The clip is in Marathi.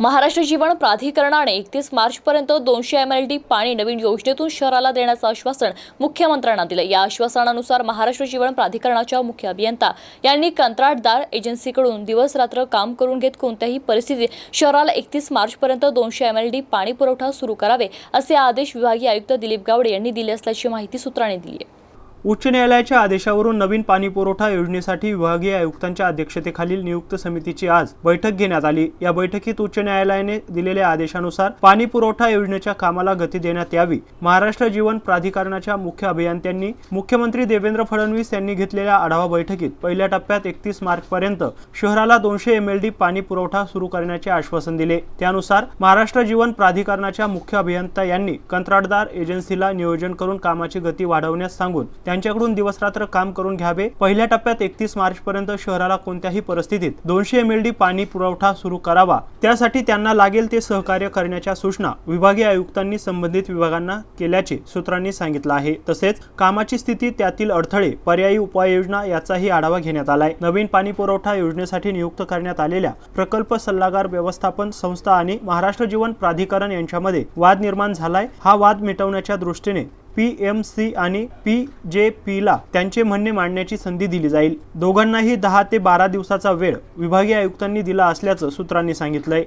महाराष्ट्र जीवन प्राधिकरणाने एकतीस मार्चपर्यंत दोनशे एम एल डी पाणी नवीन योजनेतून शहराला देण्याचं आश्वासन मुख्यमंत्र्यांना दिलं. या आश्वासनानुसार महाराष्ट्र जीवन प्राधिकरणाच्या मुख्य अभियंता यांनी कंत्राटदार एजन्सीकडून दिवस रात्र काम करून घेत कोणत्याही परिस्थितीत शहराला एकतीस मार्चपर्यंत दोनशे एम एल डी पाणी पुरवठा सुरू करावे असे आदेश विभागीय आयुक्त दिलीप गावडे यांनी दिले असल्याची माहिती सूत्रांनी दिली आहे. उच्च न्यायालयाच्या आदेशावरून नवीन पाणी पुरवठा योजनेसाठी विभागीय आयुक्तांच्या अध्यक्षतेखालील नियुक्त समितीची आज बैठक घेण्यात आली. या बैठकीत उच्च न्यायालयाने दिलेल्या आदेशानुसार पाणी पुरवठा योजनेच्या कामाला गती देण्यात यावी. महाराष्ट्र जीवन प्राधिकरणाच्या मुख्य अभियंत्यांनी मुख्यमंत्री देवेंद्र फडणवीस यांनी घेतलेल्या आढावा बैठकीत पहिल्या टप्प्यात एकतीस मार्च पर्यंत शहराला दोनशे एम एल डी पाणी पुरवठा सुरू करण्याचे आश्वासन दिले. त्यानुसार महाराष्ट्र जीवन प्राधिकरणाच्या मुख्य अभियंता यांनी कंत्राटदार एजन्सीला नियोजन करून कामाची गती वाढवण्यास सांगून त्यांच्याकडून दिवसरात्र काम करून घ्यावे. पहिल्या टप्प्यात एकतीस मार्च पर्यंत शहराला कोणत्याही परिस्थितीत दोनशे एम एल डी पाणी पुरवठा सुरू करावा. त्यासाठी त्यांना लागेल ते सहकार्य करण्याच्या सूचना विभागीय आयुक्तांनी संबंधित विभागांना केल्याचे सूत्रांनी सांगितलं आहे. तसेच कामाची स्थिती त्यातील अडथळे पर्यायी उपाययोजना याचाही आढावा घेण्यात आलाय. नवीन पाणी पुरवठा योजनेसाठी नियुक्त करण्यात आलेल्या प्रकल्प सल्लागार व्यवस्थापन संस्था आणि महाराष्ट्र जीवन प्राधिकरण यांच्यामध्ये वाद निर्माण झालाय. हा वाद मिटवण्याच्या दृष्टीने पी एम सी आणि पी जे पीला त्यांचे म्हणणे मांडण्याची संधी दिली जाईल. दोघांनाही दहा ते बारा दिवसाचा वेळ विभागीय आयुक्तांनी दिला असल्याचं सूत्रांनी सांगितलंय.